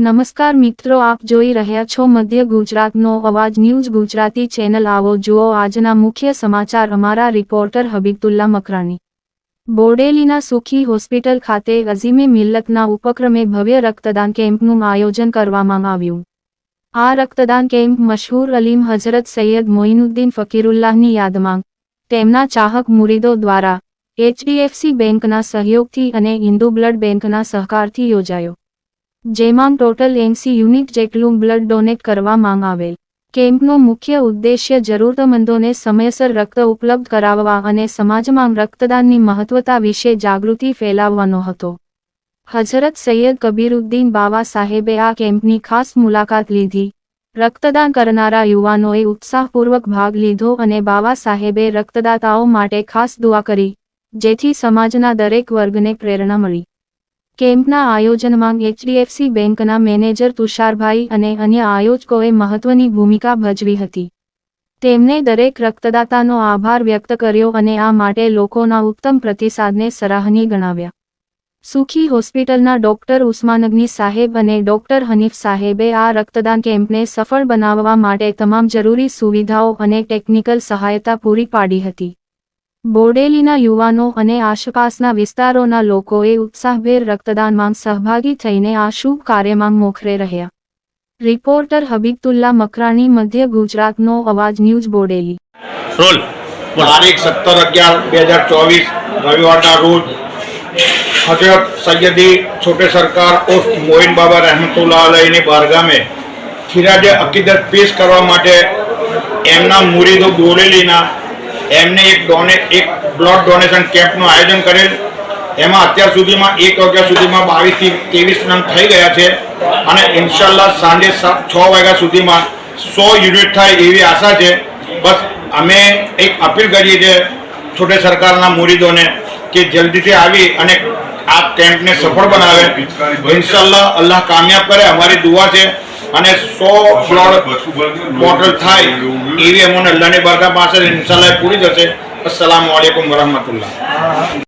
નમસ્કાર મિત્રો, આપ જોઈ રહ્યા છો મધ્ય ગુજરાતનો અવાજ ન્યૂઝ ગુજરાતી ચેનલ. આવો જુઓ આજના મુખ્ય સમાચાર. અમારા રિપોર્ટર હબીબતુલ્લા મકરાણી. બોડેલીના સુખી હોસ્પિટલ ખાતે અઝીમે મિલ્લતના ઉપક્રમે ભવ્ય રક્તદાન કેમ્પનું આયોજન કરવામાં આવ્યું. આ રક્તદાન કેમ્પ મશહૂર અલીમ હઝરત સૈયદ મોઇનુદ્દીન ફકીરુલ્લાહની યાદમાં તેમના ચાહક મુરીદો દ્વારા એચડીએફસી બેંકના સહયોગથી અને હિન્દુ બ્લડ બેંકના સહકારથી યોજાયો. જેમાં ટોટલ એંસી યુનિટ જેટલું બ્લડ ડોનેટ કરવા માંગ આવેલ કેમ્પનો મુખ્ય ઉદ્દેશ્ય જરૂરતમંદોને સમયસર રક્ત ઉપલબ્ધ કરાવવા અને સમાજમાં રક્તદાનની મહત્વતા વિશે જાગૃતિ ફેલાવવાનો હતો. હઝરત સૈયદ કબીરુદ્દીન બાવા સાહેબે આ કેમ્પની ખાસ મુલાકાત લીધી. રક્તદાન કરનારા યુવાનોએ ઉત્સાહપૂર્વક ભાગ લીધો અને બાવા સાહેબે રક્તદાતાઓ માટે ખાસ દુઆ કરી, જેથી સમાજના દરેક વર્ગને પ્રેરણા મળી. કેમ્પના આયોજનમાં એચડીએફસી બેંકના મેનેજર તુષારભાઈ અને અન્ય આયોજકોએ મહત્વની ભૂમિકા ભજવી હતી. તેમણે દરેક રક્તદાતાનો આભાર વ્યક્ત કર્યો અને આ માટે લોકોના ઉત્તમ પ્રતિસાદને સરાહનીય ગણાવ્યા. સુખી હોસ્પિટલના ડોક્ટર ઉસ્માનગની સાહેબ અને ડોક્ટર હનીફ સાહેબે આ રક્તદાન કેમ્પને સફળ બનાવવા માટે તમામ જરૂરી સુવિધાઓ અને ટેકનિકલ સહાયતા પૂરી પાડી હતી. બોડેલીના યુવાનો અને આસપાસના વિસ્તારોના લોકોએ ઉત્સાહભેર રક્તદાનમાં સહભાગી થઈને આ શુભ કાર્યમાં મોખરે રહ્યા. રિપોર્ટર હબીબતુલ્લા મકરાણી મધ્ય ગુજરાતનો અવાજ ન્યૂઝ બોડેલી. રોલ. તારીખ સત્તર અગિયાર બે હજાર ચોવીસ રવિવારના રોજ હજરત સૈયદી છોટે સરકાર ઉર્ફ મોહિન બાબા રહેમતુલ્લા અલહીની બારગામે ખીરાજે અકીદત પેશ કરવા માટે એમના મુરીદો બોરેલીના એમને એક ડોને એક બ્લડ ડોનેશન કેમ્પનું આયોજન કરેલ. એમાં અત્યાર સુધીમાં એક વાગ્યા સુધીમાં બાવીસથી ત્રેવીસ રન થઈ ગયા છે. અને ઇન્શાલ્લાહ સાંજે છ વાગ્યા સુધીમાં સો યુનિટ થાય એવી આશા છે. બસ અમે એક અપીલ કરીએ છીએ છોટે સરકારના મુરીદોને કે જલ્દીથી આવી અને આ કેમ્પને સફળ બનાવે. ઇન્શાલ્લાહ અલ્લાહ કામયાબ કરે. અમારી દુઆ છે અને સો બ્લડ બોટલ થાય એવી અમને અલ્લાહની બરકા પાસે ઇન્શાલ્લાહ પૂરી થશે. અસલામ વાલેકુમ વરહમતુલ્લાહ.